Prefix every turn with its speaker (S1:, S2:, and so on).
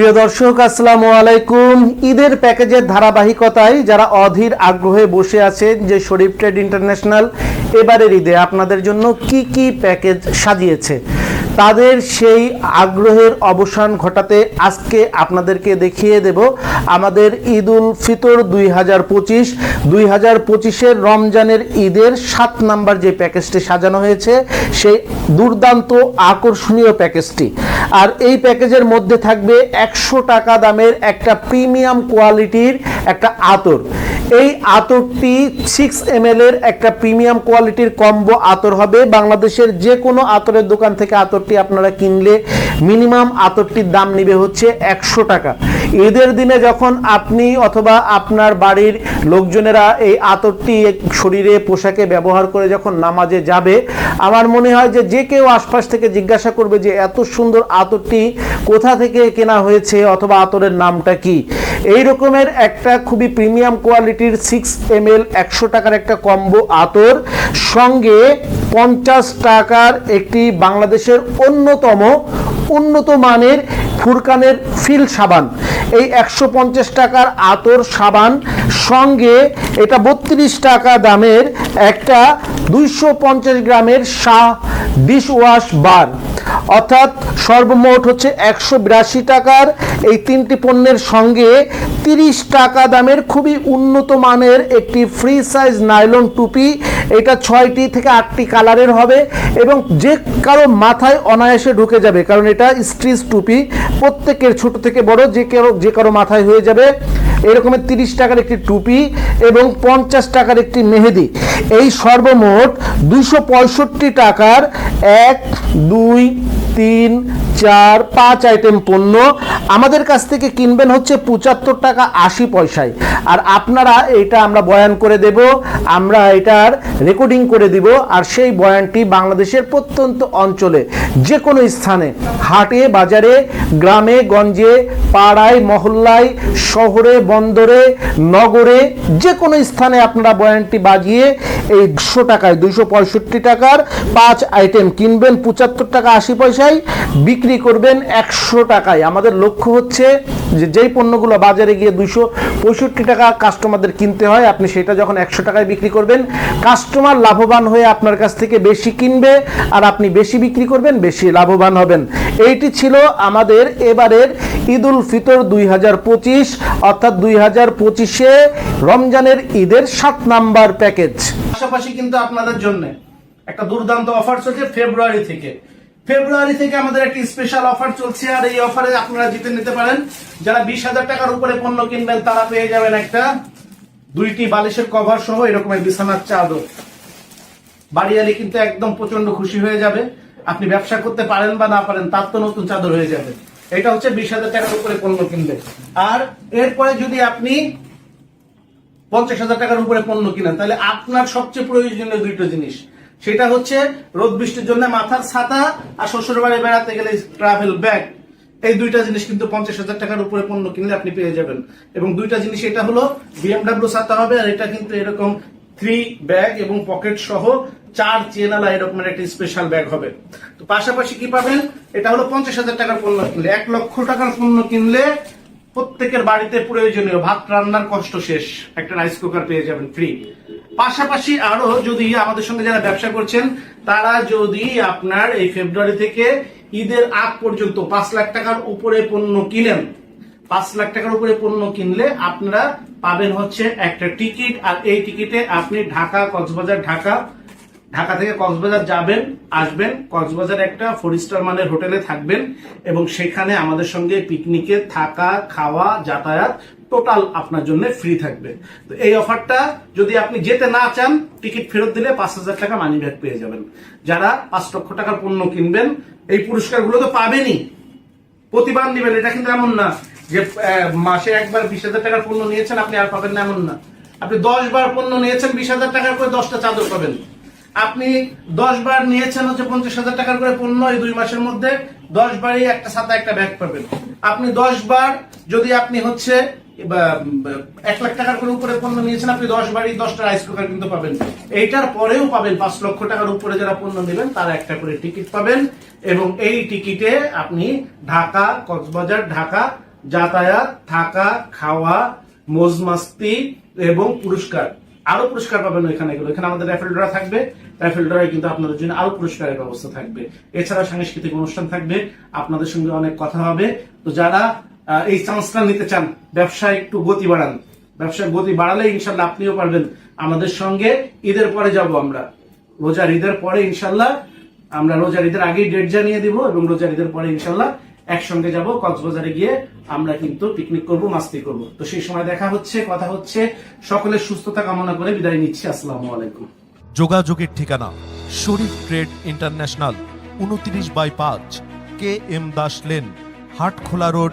S1: প্রিয় দর্শক, আসসালামু আলাইকুম। ঈদের প্যাকেজের ধারাবাহিকতায় যারা অধীর আগ্রহে বসে আছেন যে শরীফ ট্রেড ইন্টারন্যাশনাল, এবারের ঈদে আপনাদের জন্য কি কি প্যাকেজ সাজিয়েছে? তাদের সেই আগ্রহের অবসান ঘটাতে আজকে আপনাদেরকে দেখিয়ে দেব আমাদের ঈদুল ফিতর দুই হাজার পঁচিশ, দুই হাজার পঁচিশের রমজানের ঈদের সাত নাম্বার যে প্যাকেজটি সাজানো হয়েছে, সেই দুর্দান্ত আকর্ষণীয় প্যাকেজটি। আর এই প্যাকেজের মধ্যে থাকবে একশো টাকা দামের একটা প্রিমিয়াম কোয়ালিটির একটা আতর। এই আতরটি সিক্স এম এর একটা প্রিমিয়াম কোয়ালিটির কম্বো আতর হবে। বাংলাদেশের যে কোনো আতরের দোকান থেকে আতরটি আপনারা কিনলে মিনিমাম আতরটির দাম নেবে হচ্ছে একশো টাকা। ঈদের দিনে যখন আপনি অথবা আপনার বাড়ির লোকজনেরা এই আতরটি শরীরে, পোশাকে ব্যবহার করে যখন নামাজে যাবে, আমার মনে হয় যে যে কেউ আশপাশ থেকে জিজ্ঞাসা করবে যে এত সুন্দর আতরটি কোথা থেকে কেনা হয়েছে অথবা আতরের নামটা কি? এই রকমের একটা খুবই প্রিমিয়াম কোয়ালিটির সিক্স এম এল একশো টাকার একটা কম্বো আতর, সঙ্গে পঞ্চাশ টাকার একটি বাংলাদেশের অন্যতম, উন্নত মানের ফুরকানের ফিল সাবান। এই একশো পঞ্চাশ টাকার আতর সাবান সঙ্গে এটা বত্রিশ টাকা দামের একটা দুইশো পঞ্চাশ গ্রামের শাহ ডিশ ওয়াশ বার অর্থাৎ সর্বমোট হচ্ছে একশো বিরাশি টাকার এই তিনটি পণ্যের সঙ্গে তিরিশ টাকা দামের খুবই উন্নত মানের একটি ফ্রি সাইজ নাইলন টুপি এটা ছয়টি থেকে আটটি কালারের হবে এবং যে কারও মাথায় অনায়াসে ঢুকে যাবে, কারণ এটা স্ট্রিচ টুপি, প্রত্যেকের ছোট থেকে বড়, যে কারও যে কারও মাথায় হয়ে যাবে এরকমের তিরিশ টাকার একটি টুপি এবং পঞ্চাশ টাকার একটি মেহেদি। এই সর্বমোট দুশো টাকার এক, দুই, তিন চার, পাঁচ আইটেম পণ্য। আমাদের কাছ থেকে কিনবেন হচ্ছে পঁচাত্তর টাকা আশি পয়সায়। আর আপনারা এটা আমরা বয়ান করে দেব, আমরা এটার রেকর্ডিং করে দিব, আর সেই বয়ানটি বাংলাদেশের প্রত্যন্ত অঞ্চলে যে কোনো স্থানে, হাটে, বাজারে, গ্রামে, গঞ্জে, পাড়ায়, মহল্লায়, শহরে, বন্দরে, নগরে যে কোনো স্থানে আপনারা বয়ানটি বাজিয়ে এই দুশো টাকায়, দুইশো পঁয়ষট্টি টাকার পাঁচ আইটেম কিনবেন, পঁচাত্তর টাকা আশি পয়সায়, বিক্রি করবেন একশো টাকায়। আমাদের লক্ষ্য হচ্ছে যে যেই পণ্যগুলো বাজারে গিয়ে দুইশো পঁয়ষট্টি টাকা কাস্টমারদের কিনতে হয়, আপনি সেটা যখন একশো টাকায় বিক্রি করবেন কাস্টমার লাভবান হয়ে আপনার কাছ থেকে বেশি কিনবে আর আপনি বেশি বিক্রি করবেন, বেশি লাভবান হবেন। এইটি ছিল আমাদের এবারের ঈদুল ফিতর দুই হাজার পঁচিশ, অর্থাৎ দুই হাজার পঁচিশে রমজানের ঈদের সাত নাম্বার প্যাকেজ পাশাপাশি কিন্তু আপনাদের জন্য একটা দুর্দান্ত অফার চলছে ফেব্রুয়ারি থেকে। ফেব্রুয়ারি থেকে আমাদের একটি স্পেশাল অফার চলছে, আর এই অফারে আপনারা জিতে নিতে পারেন। যারা বিশ হাজার টাকার উপরে পণ্য কিনবেন, তারা পেয়ে যাবেন একটা দুইটি বালিশের কভার সহ এরকমের বিছানার চাদর। বাড়িয়ালি কিন্তু একদম প্রচণ্ড খুশি হয়ে যাবে। আপনি ব্যবসা করতে পারেন বা না পারেন, তার তো নতুন চাদর হয়ে যাবে। এটা হচ্ছে বিশ হাজার টাকার উপরে পণ্য কিনবে আর এরপরে যদি আপনি পঞ্চাশ হাজার টাকার উপরে পণ্য কিনেন, তাহলে আপনার সবচেয়ে প্রয়োজনীয় দুইটো জিনিস। সেটা হচ্ছে রোদ বৃষ্টির জন্য মাথার ছাতা আর শ্বশুর বাড়ি বেড়াতে গেলে ট্রাভেল ব্যাগ এই দুইটা জিনিস কিন্তু পঞ্চাশ হাজার টাকার উপরে পণ্য কিনলে আপনি পেয়ে যাবেন। এবং দুইটা জিনিস, এটা হলো বিএমডাব্লিউ ছাতা হবে আর এটা কিন্তু এরকম থ্রি ব্যাগ এবং পকেট সহ চার চেনালা এরকমের একটা স্পেশাল ব্যাগ হবে। তো পাশাপাশি কি পাবেন? এটা হলো পঞ্চাশ হাজার টাকার পণ্য কিনলে। এক লক্ষ টাকার পণ্য কিনলে প্রত্যেকের বাড়িতে প্রয়োজনীয় ভাত রান্নার কষ্ট শেষ। একটা রাইস কুকার পেয়ে যাবেন ফ্রি পাশাপাশি আরও যদি আমাদের সঙ্গে যারা ব্যবসা করছেন, তারা যদি আপনার এই ফেব্রুয়ারি থেকে ঈদের আগ পর্যন্ত পাঁচ লাখ টাকার উপরে পণ্য কিনেন, পাঁচ লাখ টাকার উপরে পণ্য কিনলে আপনারা পাবেন হচ্ছে একটা টিকিট, আর এই টিকিটে আপনি ঢাকা, কক্সবাজার, ঢাকা ঢাকা থেকে কক্সবাজার যাবেন, আসবেন, কক্সবাজার একটা ফোর স্টার মানের হোটেলে থাকবেন এবং সেখানে আমাদের সঙ্গে পিকনিকে থাকা, খাওয়া, যাতায়াত টোটাল আপনার জন্য ফ্রি থাকবে। তো এই অফারটা যদি আপনি যেতে না চান টিকিট ফেরত দিলে পাঁচ হাজার টাকা মানি ব্যাগ পেয়ে যাবেন। যারা পাঁচ লক্ষ টাকার পণ্য কিনবেন, এই পুরস্কারগুলো তো পাবেনই। প্রতিবার নেবেন, এটা কিন্তু এমন না যে মাসে একবার বিশ হাজার টাকার পণ্য নিয়েছেন, আপনি আর পাবেন না, এমন না। আপনি দশ বার পণ্য নিয়েছেন, বিশ হাজার টাকার করে দশটা চাদর পাবেন। আপনি দশ বার নিয়েছেন হচ্ছে পঞ্চাশ হাজার টাকার করে পণ্য, এই দুই মাসের মধ্যে দশ বারই একটা ছাতা একটা ব্যাগ পাবেন। আপনি দশ বার যদি আপনি হচ্ছে এক লাখ টাকার করে উপরে পণ্য নিয়েছেন, আপনি দশ বারই দশটা রাইস কুকার কিন্তু পাবেন। এইটার পরেও পাবেন পাঁচ লক্ষ টাকার উপরে যারা পণ্য নেবেন, তারা একটা করে টিকিট পাবেন। এবং এই টিকিটে আপনি ঢাকা, কক্সবাজার, ঢাকা, যাতায়াত, থাকা, খাওয়া মোজ এবং পুরস্কার। আরও পুরস্কার পাবেন ওইখানে এগুলো এখানে আমাদের র্যাফেল ড্রা থাকবে। র্যাফেল ড্রায় কিন্তু আপনাদের জন্য আরও পুরস্কারের ব্যবস্থা থাকবে। এছাড়া সাংস্কৃতিক অনুষ্ঠান থাকবে। আপনাদের সঙ্গে অনেক কথা হবে। তো যারা এই চান্সটা নিতে চান, ব্যবসায় একটু গতি বাড়ান। ব্যবসায় গতি বাড়ালে ইনশাল্লাহ আপনিও পারবেন। আমাদের সঙ্গে ঈদের পরে যাব আমরা। রোজার ঈদের পরে ইনশাল্লাহ আমরা রোজার ঈদের আগেই ডেট জানিয়ে দিব এবং রোজার ঈদের পরে ইনশাল্লাহ একসঙ্গে যাব, কক্সবাজারে গিয়ে আমরা কিন্তু পিকনিক করব, মাস্তি করব। তো সেই সময় দেখা হচ্ছে, কথা হচ্ছে। সকলের সুস্থতা কামনা করে বিদায় নিচ্ছি। আসসালামু আলাইকুম।
S2: যোগাযোগের ঠিকানা, শরীফ ট্রেড ইন্টারন্যাশনাল, উনত্রিশ বাই পাঁচ, K M Das lane, Hatkhola road